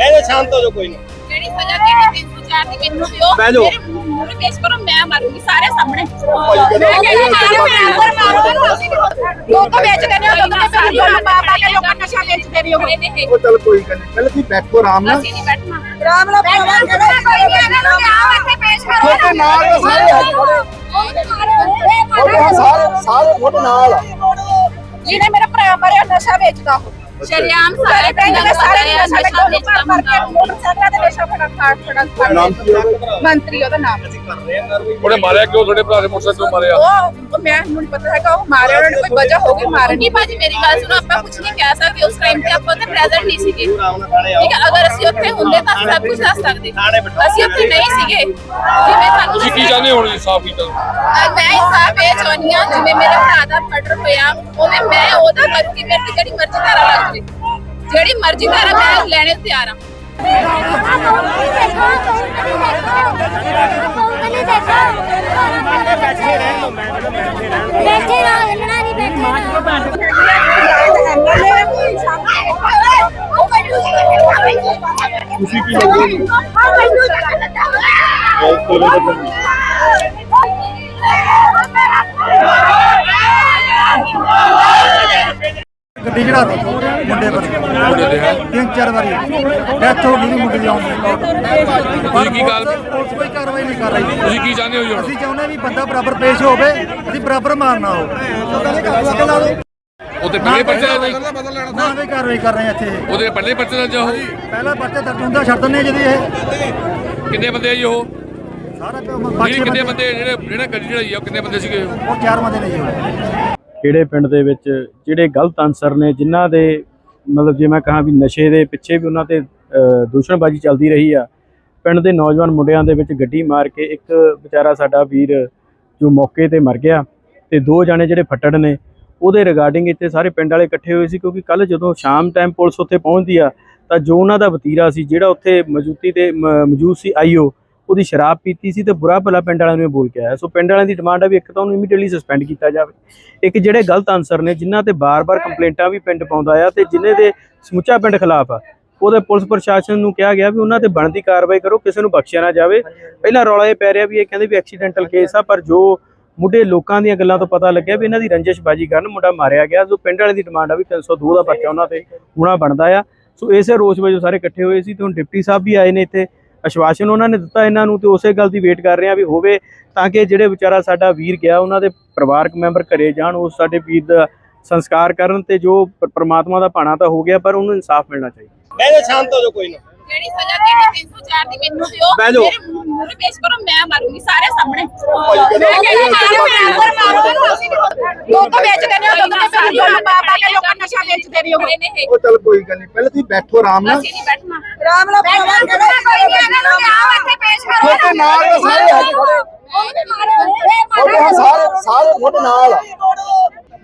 ਬਹਿ ਜਾ ਸ਼ਾਂਤ ਹੋ ਜਾ ਕੋਈ ਨਾ। ਜਿਹੜੀ ਸਜ਼ਾ ਦੇਣੀ 304 ਦੀ ਮੈਨੂੰ ਦਿਓ। ਬਹਿ ਜਾਓ। ਮੇਰੇ ਮੂੰਹ ਨੂੰ ਪੇਸ਼ ਕਰੋ ਮੈਂ ਮਾਰੂੰਗੀ ਸਾਰੇ ਸਾਹਮਣੇ। ਕਹਿੰਦੇ ਮੈਂ ਕਹਿੰਦੀ ਮਾਰੋ ਮਾਰੋ। ਮਾਰੋ। ਦੁੱਧ ਵੇਚਦੇ ਨੇ ਦੁੱਧ ਦੇ ਸਾਰੀ ਗੱਲ ਪਾ ਪਾ ਕੇ ਲੋਕਾਂ ਨਸ਼ਾ ਵੇਚਦੇ ਨੇ ਉਹ। ਉਹ ਚਲ ਕੋਈ ਗੱਲ ਨਹੀਂ। ਪਹਿਲਾਂ ਤੁਸੀਂ ਬੈਠੋ ਆਰਾਮ ਨਾਲ। ਅਸੀਂ ਨਹੀਂ ਬੈਠਣਾ। ਰਾਮ ਨਾਲ ਕੋਈ ਨਹੀਂ ਇਹਨਾਂ ਨੂੰ ਲਿਆਓ ਇੱਥੇ ਪੇਸ਼ ਕਰੋ। ਤੁਹਾਡੇ ਨਾਲ ਤਾਂ ਸਾਰੇ ਹੈਗੇ। ਤੁਹਾਡੇ ਹਾਂ ਸਾਰੇ ਸਾਰੇ ਤੁਹਾਡੇ ਨਾਲ ਆ। ਜਿਹਨੇ ਮੇਰਾ ਭਰਾ ਮਰਿਆ ਨਸ਼ਾ ਵੇਚਦਾ। ਉਹ ਸ਼ਰਿਆਮ ਸਾਰੇ ਸਾਰੇ ਪਿੰਡ ਦੇ ਸਾਰੇ ਨਸ਼ਾ ਨਸ਼ਾ ਵੇਚਦਾ ਵੇਚਦਾ ਮਰ ਕੇ ਮੋਟਰਸਾਈਕਲਾਂ ਦੇ ਨਸ਼ਾ ਫੜਾ ਫੜ ਫੜਾ ਫੜ ਮੰਤਰੀ ਉਹਦਾ ਨਾਮ। ਅਸੀਂ ਕਰ ਰਹੇ ਹਾਂ ਉਹਨੇ ਮਾਰਿਆ ਕਿਉਂ? ਤੁਹਾਡੇ ਭਰਾ ਦੇ ਮੋਟਰਸਾਈਕਲ ਕਿਉਂ ਮਾਰਿਆ? ਉਹ ਉਹ ਮੈਨੂੰ ਨਹੀਂ ਪਤਾ ਹੈਗਾ ਉਹ ਮਾਰਿਆ ਉਹਨਾਂ ਨੂੰ ਕੋਈ ਵਜ੍ਹਾ ਹੋਗੀ ਮਾਰਨ ਨਹੀਂ ਭਾਜੀ ਮੇਰੀ ਗੱਲ ਸੁਣੋ ਆਪਾਂ ਕੁਝ ਨਹੀਂ ਕਹਿ ਸਕਦੇ। ਉਸ ਟਾਈਮ ਤੇ ਆਪਾਂ ਉੱਥੇ ਪ੍ਰੈਜ਼ੈਂਟ ਨਹੀਂ ਸੀਗੇ। ਠੀਕ ਹੈ ਅਗਰ ਅਸੀਂ ਉੱਥੇ ਹੁੰਦੇ ਤਾਂ ਸਭ ਕੁਝ ਦੱਸ ਸਕਦੇ। ਅਸੀਂ ਉੱਥੇ ਨਹੀਂ ਸੀਗੇ। ਜਿਵੇਂ ਸਾਨੂੰ ਤੁਸੀਂ ਕੀ ਚਾਹੁੰਦੇ ਹੋ ਹੁਣ ਜੀ ਸਾਫ਼ ਕੀਤਾ? ਮੈਂ ਇਨਸਾਫ ਇਹ ਚਾਹੁੰਦੀ ਹਾਂ ਜਿਵੇਂ ਮੇਰੇ ਭਰਾ ਦਾ ਮਰਡਰ ਹੋਇਆ ਉਵੇਂ ਮੈਂ ਉਹਦਾ ਕਰੂੰਗੀ ਮੇਰੇ ਤੇ ਜਿਹੜੀ ਮਰਜ਼ੀ ਧਾਰਾ ਲੱਗ ਜਾਵੇ। ਜਿਹੜੀ ਮਰਜ਼ੀ ਧਾਰਾ ਮੈਂ ਲੈਣੇ ਨੂੰ ਤਿਆਰ ਆ। ਬੈਠੇ ਰਹੋ ਹਿੱਲਣਾ ਨਹੀਂ ਬੈਠੇ ਤੁਸੀਂ ਕੀ ਲੱਗਦੇ ਗੱਡੀ ਚੜਾ ਦਿੱਤੀ ਮੁੰਡੇ ਪਰ ਮੁੰਡੇ ਹੈ। ਤਿੰਨ ਚਾਰ ਵਾਰੀ। ਡੈਥ ਹੋ ਗਈ ਮੁੰਡੇ ਦੀ ਆਉਣ ਦੀ ਤੁਸੀਂ ਕੀ ਗੱਲ ਪੁਲਿਸ ਕੋਈ ਕਾਰਵਾਈ ਨਹੀਂ ਕਰ ਰਹੀ। ਤੁਸੀਂ ਕੀ ਚਾਹੁੰਦੇ ਹੋ ਜੀ ਅਸੀਂ ਚਾਹੁੰਦੇ ਵੀ ਬੰਦਾ ਬਰਾਬਰ ਪੇਸ਼ ਹੋਵੇ ਅਸੀਂ ਬਰਾਬਰ ਮਾਰਨਾ ਹੋ ਉਹਦੇ ਪਹਿਲੇ ਪਰਚੇ ਦਾ ਜੀ। ਨਾ ਵੀ ਕਾਰਵਾਈ ਕਰ ਰਹੇ ਆ ਇੱਥੇ ਉਹਦੇ ਪਹਿਲੇ ਪਰਚੇ ਦਾ ਜਾ ਪਹਿਲਾ ਪਰਚਾ ਦਰਜ ਹੁੰਦਾ ਛੱਡ ਦਿੰਦੇ ਜਦੀ ਇਹ। ਕਿੰਨੇ ਬੰਦੇ ਆ ਜੀ ਉਹ? ਸਾਰਾ ਜਿਹੜੀ ਕਿੰਨੇ ਬੰਦੇ ਜਿਹੜੇ ਜਿਹੜੇ ਗੱਡੀ ਚੜਾਈ ਆ ਉਹ ਕਿੰਨੇ ਬੰਦੇ ਸੀਗੇ? ਉਹ ਚਾਰ ਬੰਦੇ ਨੇ ਜੀ ਉਹ। ਕਿਹੜੇ ਪਿੰਡ ਦੇ ਵਿੱਚ ਜਿਹੜੇ ਗਲਤ ਅਨਸਰ ਨੇ ਜਿਨ੍ਹਾਂ ਦੇ ਮਤਲਬ ਜੇ ਮੈਂ ਕਹਾਂ ਵੀ ਨਸ਼ੇ ਦੇ ਪਿੱਛੇ ਵੀ ਉਹਨਾਂ ਤੇ ਦੂਸ਼ਣਬਾਜ਼ੀ ਚੱਲਦੀ ਰਹੀ ਆ, ਪਿੰਡ ਦੇ ਨੌਜਵਾਨ ਮੁੰਡਿਆਂ ਦੇ ਵਿੱਚ ਗੱਡੀ ਮਾਰ ਕੇ ਇੱਕ ਵਿਚਾਰਾ ਸਾਡਾ ਵੀਰ ਜੋ ਮੌਕੇ ਤੇ ਮਰ ਗਿਆ ਤੇ ਦੋ ਜਾਣੇ ਜਿਹੜੇ ਫੱਟੜ ਨੇ, ਉਹਦੇ ਰਿਗਾਰਡਿੰਗ ਇੱਥੇ ਸਾਰੇ ਪਿੰਡ ਵਾਲੇ ਇਕੱਠੇ ਹੋਏ ਸੀ ਕਿਉਂਕਿ ਕੱਲ ਜਦੋਂ ਸ਼ਾਮ ਟਾਈਮ ਪੁਲਿਸ ਉੱਥੇ ਪਹੁੰਚਦੀ ਆ, ਤਾਂ ਜੋ ਉਹਨਾਂ ਦਾ ਵਤੀਰਾ ਸੀ ਜਿਹੜਾ ਉੱਥੇ ਮੌਜੂਦੀ ਤੇ ਮ- ਮੌਜੂਦ ਸੀ ਆਈਓ ਉਹਦੀ ਸ਼ਰਾਬ ਪੀਤੀ ਸੀ ਤੇ ਬੁਰਾ ਭਲਾ ਪਿੰਡ ਵਾਲਿਆਂ ਨੂੰ ਇਹ ਬੋਲ ਕੇ ਆਇਆ। ਸੋ ਪਿੰਡ ਵਾਲਿਆਂ ਦੀ ਡਿਮਾਂਡ ਆ ਵੀ ਇੱਕ ਤਾਂ ਉਹਨੂੰ ਇਮੀਡੀਏਟਲੀ ਸਸਪੈਂਡ ਕੀਤਾ ਜਾਵੇ। ਇੱਕ ਜਿਹੜੇ ਗਲਤ ਅਨਸਰ ਨੇ, ਜਿਨ੍ਹਾਂ ਤੇ ਬਾਰ-ਬਾਰ ਕੰਪਲੇਂਟਾਂ ਵੀ ਪਿੰਡ ਪਾਉਂਦਾ ਆ ਤੇ ਜਿਨ੍ਹਾਂ ਦੇ ਸਮੁੱਚਾ ਪਿੰਡ ਖਿਲਾਫ ਆ, ਉਹਦੇ ਪੁਲਿਸ ਪ੍ਰਸ਼ਾਸਨ ਨੂੰ ਕਿਹਾ ਗਿਆ ਵੀ ਉਹਨਾਂ ਤੇ ਬਣਦੀ ਕਾਰਵਾਈ ਕਰੋ, ਕਿਸੇ ਨੂੰ ਬਖਸ਼ਿਆ ਨਾ ਜਾਵੇ। ਪਹਿਲਾਂ ਰੌਲਾ ਇਹ ਪੈ ਰਿਹਾ ਵੀ ਇਹ ਕਹਿੰਦੇ ਵੀ ਐਕਸੀਡੈਂਟਲ ਕੇਸ ਆ, ਪਰ ਜੋ ਮੁੱਢੇ ਲੋਕਾਂ ਦੀਆਂ ਗੱਲਾਂ ਤੋਂ ਪਤਾ ਲੱਗਿਆ ਵੀ ਇਹਨਾਂ ਦੀ ਰੰਜਿਸ਼ਬਾਜੀ ਕਰਨ ਮੁੰਡਾ ਮਾਰਿਆ ਗਿਆ। ਜੋ ਪਿੰਡ ਵਾਲੇ ਦੀ ਡਿਮਾਂਡ ਆ ਵੀ 302 ਦਾ ਪਰਚਾ ਉਹਨਾਂ ਤੇ ਹੋਣਾ ਬਣਦਾ ਆ। ਸੋ ਇਸੇ ਰੋਸ ਵਜੋਂ ਸਾਰੇ ਇਕੱਠੇ ਹੋਏ ਸੀ ਤੇ ਹੁਣ ਡਿਪਟੀ ਸਾਹਿਬ ਵੀ ਆਏ ਨੇ ਇੱਥੇ। ਅਸ਼ਵਾਸਨ ਉਹਨਾਂ ਨੇ ਦਿੱਤਾ ਇਹਨਾਂ ਨੂੰ ਤੇ ਉਸੇ ਗੱਲ ਦੀ ਵੇਟ ਕਰ ਰਹੇ ਆ ਵੀ ਹੋਵੇ ਤਾਂ ਕਿ ਜਿਹੜੇ ਵਿਚਾਰਾ ਸਾਡਾ ਵੀਰ ਗਿਆ ਉਹਨਾਂ ਦੇ ਪਰਿਵਾਰਕ ਮੈਂਬਰ ਘਰੇ ਜਾਣ ਉਸ ਸਾਡੇ ਵੀਰ ਦਾ ਸੰਸਕਾਰ ਕਰਨ ਤੇ ਜੋ ਪ੍ਰਮਾਤਮਾ ਦਾ ਭਾਣਾ ਤਾਂ ਹੋ ਗਿਆ ਪਰ ਉਹਨੂੰ ਇਨਸਾਫ ਮਿਲਣਾ ਚਾਹੀਦਾ। ਬਹਿ ਜਾ ਸ਼ਾਂਤ ਹੋ ਜਾ ਕੋਈ ਨਾ। ਜਿਹੜੀ ਸਜ਼ਾ ਦੇਣੀ 304 ਦੀ ਮੈਨੂੰ ਦਿਓ। ਬਹਿ ਜਾਓ। ਮੇਰੇ ਮੂੰਹ ਨੂੰ ਪੇਸ਼ ਕਰੋ ਮੈਂ ਮਾਰੂੰਗੀ ਸਾਰੇ ਸਾਹਮਣੇ। ਮੈਂ ਕਹਿੰਦੀ ਮਾਰੋ ਮਾਰੋ ਦੁੱਧ ਵੇਚਦੇ ਨੇ ਦੁੱਧ ਦੇ ਸਾਰੀ ਗੱਲ ਪਾ ਪਾ ਕੇ ਲੋਕਾਂ ਨਸ਼ਾ ਵੇਚਦੇ ਨੇ ਉਹ ਨੇ ਉਹ ਚਲ ਕੋਈ ਗੱਲ ਨਹੀਂ ਪਹਿਲਾਂ ਤੁਸੀਂ ਬੈਠੋ ਆਰਾਮ ਨਾਲ। ਅਸੀਂ ਨਹੀਂ ਬੈਠਣਾ। ਰਾਮ ਨਾਲ ਕੋਈ ਨਹੀਂ ਇਹਨਾਂ ਨੂੰ ਲਿਆਓ ਇੱਥੇ ਪੇਸ਼ ਕਰੋ। ਤੁਹਾਡੇ ਨਾਲ ਤਾਂ ਸਾਰੇ ਹੈਗੇ ਤੁਹਾਡੇ ਸਾਰੇ ਸਾਰੇ ਤੁਹਾਡੇ ਨਾਲ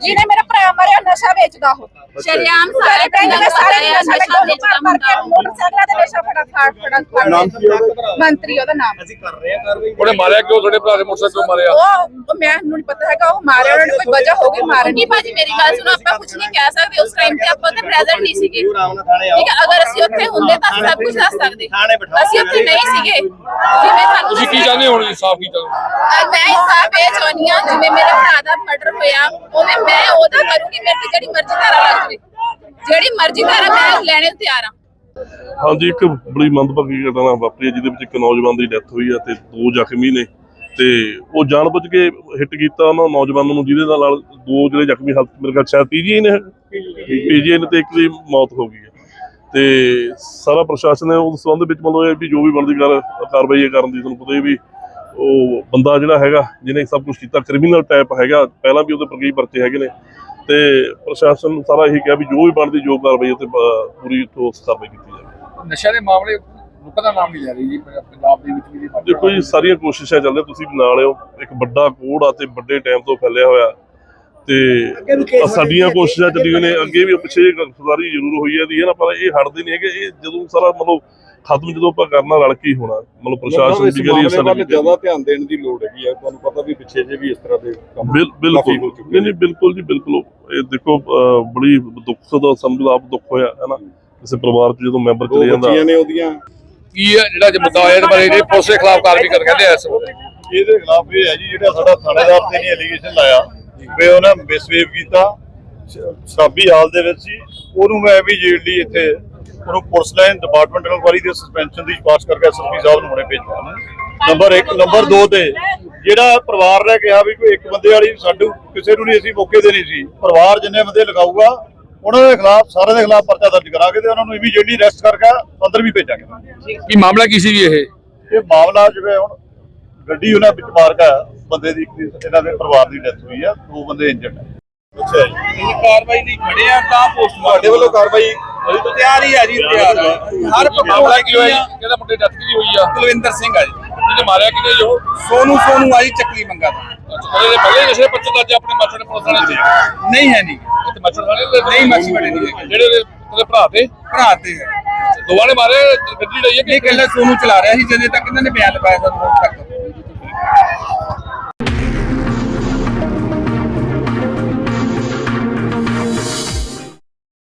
ਜਿਹਨੇ ਮੇਰਾ ਭਰਾ ਮਰਿਆ ਨਸ਼ਾ ਵੇਚਦਾ ਉਹ। ਸ਼ਰਿਆਮ ਸਾਰੇ ਪਿੰਡ ਦੇ ਸਾਰੇ ਨਸ਼ਾ ਵੇਚਦਾ ਕੇ ਮੋਟਰਸਾਈਕਲਾਂ ਦੇ ਨਸ਼ਾ ਫੜਾ ਫੜ ਫੜਾ ਫੜ ਨਾਮ ਕੀ ਹੈ ਮੰਤਰੀ ਉਹਦਾ ਨਾਮ। ਅਸੀਂ ਕਰ ਰਹੇ ਹਾਂ ਕਾਰਵਾਈ। ਉਹਨੇ ਮਾਰਿਆ ਕਿਉਂ? ਤੁਹਾਡੇ ਭਰਾ ਦੇ ਮੋਟਰਸਾਈਕਲ ਕਿਉਂ ਮਾਰਿਆ? ਉਹ ਮੈਨੂੰ ਨਹੀਂ ਪਤਾ ਹੈਗਾ ਉਹ ਮਾਰਿਆ ਉਹਨਾਂ ਨੂੰ ਕੋਈ ਵਜ੍ਹਾ ਹੋਗੀ ਮਾਰਨ ਨਹੀਂ ਭਾਜੀ ਮੇਰੀ ਗੱਲ ਸੁਣੋ ਆਪਾਂ ਕੁਝ ਨਹੀਂ ਕਹਿ ਸਕਦੇ ਉਸ ਟਾਈਮ ਤੇ ਆਪਾਂ ਉੱਥੇ ਪ੍ਰੈਜ਼ੈਂਟ ਨਹੀਂ ਸੀਗੇ। ਠੀਕ ਹੈ ਅਗਰ ਅਸੀਂ ਉੱਥੇ ਹੁੰਦੇ ਤਾਂ ਅਸੀਂ ਸਭ ਕੁਝ ਦੱਸ ਸਕਦੇ। ਥਾਣੇ ਬਿਠਾਓ। ਅਸੀਂ ਉੱਥੇ ਨਹੀਂ ਸੀਗੇ। ਜਿਵੇਂ ਸਾਨੂੰ ਤੁਸੀਂ ਕੀ ਚਾਹੁੰਦੇ ਹੋ ਹੁਣ ਜੀ ਸਾਫ਼ ਕੀਤਾ ਅਹ ਮੈਂ ਇਨਸਾਫ ਇਹ ਚਾਹੁੰਦੀ ਹਾਂ ਜਿਵੇਂ ਮੇਰੇ ਭਰਾ ਦਾ ਮਰਡਰ ਹੋਇਆ ਉਵੇਂ ਮੈਂ ਉਹਦਾ ਕਰੂੰਗੀ, ਮੇਰੇ ਤੇ ਜਿਹੜੀ ਮਰਜ਼ੀ ਧਾਰਾ ਲੱਗ ਜਾਵੇ ਜਿਹੜੀ ਮਰਜ਼ੀ ਧਾਰਾ, ਮੈਂ ਲੈਣੇ ਨੂੰ ਤਿਆਰ ਹਾਂ ਹਾਂਜੀ, ਇੱਕ ਬੜੀ ਮੰਦਭਾਗੀ ਘਟਨਾ ਵਾਪਰੀ ਹੈ, ਜਿਹਦੇ ਵਿੱਚ ਇੱਕ ਨੌਜਵਾਨ ਦੀ ਡੈਥ ਹੋਈ ਹੈ ਤੇ ਦੋ ਜ਼ਖਮੀ ਨੇ। ਤੇ ਉਹ ਜਾਣਬੁੱਝ ਕੇ ਹਿੱਟ ਕੀਤਾ ਉਹਨਾਂ ਨੌਜਵਾਨ ਨੂੰ, ਜਿਹਦੇ ਨਾਲ ਦੋ ਜਿਹੜੇ ਜ਼ਖਮੀ ਹਾਲਤ ਮੇਰੇ ਖਿਆਲ ਸ਼ਾਇਦ ਪੀਜੀਆਈ ਨੇ ਪੀਜੀਆਈ ਨੇ ਤੇ ਇੱਕ ਦੀ ਮੌਤ ਹੋ ਗਈ ਹੈ। ਤੇ ਸਾਰਾ ਪ੍ਰਸ਼ਾਸਨ ਹੈ, ਉਸ ਸੰਬੰਧ ਵਿੱਚ ਮਤਲਬ ਇਹ ਵੀ ਜੋ ਵੀ ਬਣਦੀ ਕਾਰ ਕਾਰਵਾਈ ਹੈ ਕਰਨ ਦੀ, ਤੁਹਾਨੂੰ ਪਤਾ ਹੀ ਵੀ ਉਹ ਬੰਦਾ ਜਿਹੜਾ ਹੈਗਾ ਜਿਹਨੇ ਸਭ ਕੁਝ ਕੀਤਾ ਕ੍ਰਿਮੀਨਲ ਟਾਈਪ ਹੈਗਾ ਪਹਿਲਾਂ ਵੀ ਉਹਦੇ ਪਰ ਕਈ ਪਰਚੇ ਹੈਗੇ ਨੇ। ਤੇ ਪ੍ਰਸ਼ਾਸਨ ਨੂੰ ਸਾਰਾ ਇਹੀ ਕਿਹਾ ਵੀ ਜੋ ਵੀ ਬਣਦੀ ਜੋ ਕਾਰਵਾਈ ਹੈ ਤੇ ਪ- ਪੂਰੀ ਠੋਸ ਕਾਰਵਾਈ ਕੀਤੀ ਜਾਵੇ। ਨਸ਼ਾ ਦੇ ਮਾਮਲੇ ਦਾ ਨਾਮ ਨਹੀਂ ਲੈ ਰਹੀ ਜੀ ਪੰਜਾਬ ਦੇ ਵਿੱਚ ਵੀ ਦੇਖੋ ਜੀ ਸਾਰੀਆਂ ਕੋਸ਼ਿਸ਼ਾਂ ਚੱਲ ਰਹੀਆਂ ਤੁਸੀਂ ਵੀ ਨਾਲ ਹੋ ਇੱਕ ਵੱਡਾ ਕੋੜ ਆ ਤੇ ਵੱਡੇ ਟਾਈਮ ਤੋਂ ਫੈਲਿਆ ਹੋਇਆ। ਤੇ ਸਾਡੀਆਂ ਕੋਸ਼ਿਸ਼ਾਂ ਚੱਲੀਆਂ ਨੇ ਅੱਗੇ ਵੀ ਪਿੱਛੇ ਜਿਹੇ ਗ੍ਰਿਫਤਾਰੀ ਜ਼ਰੂਰ ਹੋਈ ਹੈ ਦੀ ਹੈ ਨਾ? ਪਰ ਇਹ ਹਟਦੇ ਨਹੀਂ ਹੈਗੇ। ਇਹ ਜਦੋਂ ਸਾਰਾ ਮਤਲਬ ਖਤਮ ਜਦੋਂ ਆਪਾਂ ਕਰਨਾ ਰਲ ਕੇ ਹੀ ਹੋਣਾ ਮਤਲਬ ਪ੍ਰਸ਼ਾਸਨ ਦੀ ਗੱਲ ਵੱਲ ਜ਼ਿਆਦਾ ਧਿਆਨ ਦੇਣ ਦੀ ਲੋੜ ਹੈਗੀ ਹੈ ਤੁਹਾਨੂੰ ਪਤਾ ਵੀ ਪਿੱਛੇ ਜੇ ਵੀ ਇਸ ਤਰ੍ਹਾਂ ਦੇ ਕੰਮ ਬਿਲ- ਬਿਲਕੁਲ। ਹੋ ਨਹੀਂ ਨਹੀਂ ਬਿਲਕੁਲ ਜੀ ਬਿਲਕੁਲ। ਇਹ ਦੇਖੋ ਬੜੀ ਦੁੱਖ ਦਾ ਸੰਭਲਾਪ ਦੁੱਖ ਹੋਇਆ ਹੈ ਨਾ? ਕਿਸੇ ਪਰਿਵਾਰ 'ਚ ਜਦੋਂ ਮੈਂਬਰ ਚਲੇ ਜਾਂਦਾ। ਬੱਚੀਆਂ ਨੇ ਉਹਦੀਆਂ। ਕੀ ਹੈ ਜਿਹੜਾ ਜੇ ਮੁੱਦਾ ਹੋਇਆ ਇਹਦੇ ਬਾਰੇ ਜਿਹੜੇ ਪੁਲਿਸ ਦੇ ਖਿਲਾਫ ਕਾਰਵਾਈ ਕਰ ਕਹਿੰਦੇ ਆ ਇਸ ਇਹਦੇ ਖਿਲਾਫ ਇਹ ਹੈ ਜੀ ਜਿਹੜਾ ਸਾਡਾ ਥਾਣੇਦਾਰ ਤੇ ਨਹੀਂ ਐਲੀਗੇਸ਼ਨ ਲਾਇਆ ਵੀ ਉਹਨੇ ਮਿਸਬੀਹੇਵ ਕੀਤਾ ਸ਼ਰਾਬੀ ਹਾਲ ਦੇ ਵਿੱਚ ਸੀ। ਉਹਨੂੰ ਮੈਂ ਇਮੀਡੀਏਟਲੀ ਇੱਥੇ ਉਹਨੂੰ ਪੁਲਿਸ ਲਾਈਨ ਡਿਪਾਰਟਮੈਂਟਲ ਇਨਕੁਆਰੀ ਦੇ ਸਸਪੈਂਸ਼ਨ ਦੀ ਸਿਫਾਰਿਸ਼ ਕਰਕੇ ਐਸਪੀ ਸਾਹਿਬ ਨੂੰ ਹੁਣੇ ਭੇਜਿਆ ਨੰਬਰ 1 ਨੰਬਰ 2 ਤੇ ਜਿਹੜਾ ਪਰਿਵਾਰ ਨੇ ਕਿਹਾ ਵੀ ਕੋਈ ਇੱਕ ਬੰਦੇ ਵਾਲੀ ਸਾਡੂ ਕਿਸੇ ਨੂੰ ਨਹੀਂ ਅਸੀਂ ਮੌਕੇ ਦੇ ਨਹੀਂ ਸੀ ਪਰਿਵਾਰ ਜਿੰਨੇ ਬੰਦੇ ਲਗਾਊਗਾ ਉਹਨਾਂ ਦੇ ਖਿਲਾਫ ਸਾਰਿਆਂ ਦੇ ਖਿਲਾਫ ਪਰਚਾ ਦਰਜ ਕਰਾਂਗੇ ਤੇ ਉਹਨਾਂ ਨੂੰ ਇਮੀਡੀਏਟਲੀ ਅਰੈਸਟ ਕਰਕੇ ਅੰਦਰ ਵੀ ਭੇਜਾਂਗੇ। ਕੀ ਮਾਮਲਾ ਕੀ ਸੀ ਜੀ ਇਹ? ਇਹ ਮਾਮਲਾ ਜਿਵੇਂ ਹੁਣ ਗੱਡੀ ਉਹਨਾਂ ਵਿੱਚ ਮਾਰ ਗਿਆ ਬੰਦੇ ਦੀ ਇਹਨਾਂ ਦੇ ਪਰਿਵਾਰ ਦੀ ਡੈਥ ਹੋਈ ਆ ਦੋ ਬੰਦੇ ਇੰਜਰਡ ਹੈ ਅੱਛਾ ਜੀ। ਇਹ ਕਾਰਵਾਈ ਲਈ ਖੜੇ ਆ ਤਾਂ ਪੋਸਟ ਤੁਹਾਡੇ ਵੱਲੋਂ ਕਾਰਵਾਈ ਅਜੇ ਤਾਂ ਤਿਆਰ ਹੀ ਆ ਜੀ ਤਿਆਰ ਆ। ਹਰ ਮਾਮਲਾ ਪਕੌੜਾ ਕੀ ਹੋਇਆ ਜੀ? ਕਿਹੜਾ ਮੁੰਡੇ ਡੈਥ ਕੀ ਹੋਈ ਆ। ਕੁਲਵਿੰਦਰ ਸਿੰਘ ਆ ਜੀ। ਜਿਹਨੇ ਮਾਰਿਆ ਕਿਹਨੇ ਜੋ ਸੋਨੂ ਸੋਨੂ ਆ ਜੀ ਚੱਕਲੀ ਮੰਗਾ ਦਾ। ਉਹਦੇ ਦੇ ਪਹਿਲੇ ਨਸ਼ੇ ਪੱਤੇ ਦਾ ਅੱਜ ਆਪਣੇ ਮੱਛਰ ਪੁਲਿਸ ਵਾਲੇ ਦੇ? ਨਹੀਂ ਹੈ ਨਹੀਂ। ਤੇ ਮੱਛਰ ਵਾਲੇ ਦੇ? ਨਹੀਂ ਮਾਸੀ ਵਾਲੇ ਨਹੀਂ ਹੈਗੇ। ਜਿਹੜੇ ਉਹਦੇ ਉਹਦੇ ਭਰਾ ਤੇ? ਭਰਾ ਤੇ ਹੈ। ਦੋਵਾਂ ਨੇ ਮਾਰੇ ਗੱਡੀ ਲਈ ਹੈ ਇਹ ਕਿ ਕੱਲਾ ਸੋਨੂ ਚਲਾ ਰਿਹਾ ਸੀ ਜਦੋਂ ਤੱਕ ਇਹਨਾਂ ਨੇ ਬਿਆਨ ਲਗਾਇਆ ਸਾਨੂੰ ਤੱਕ।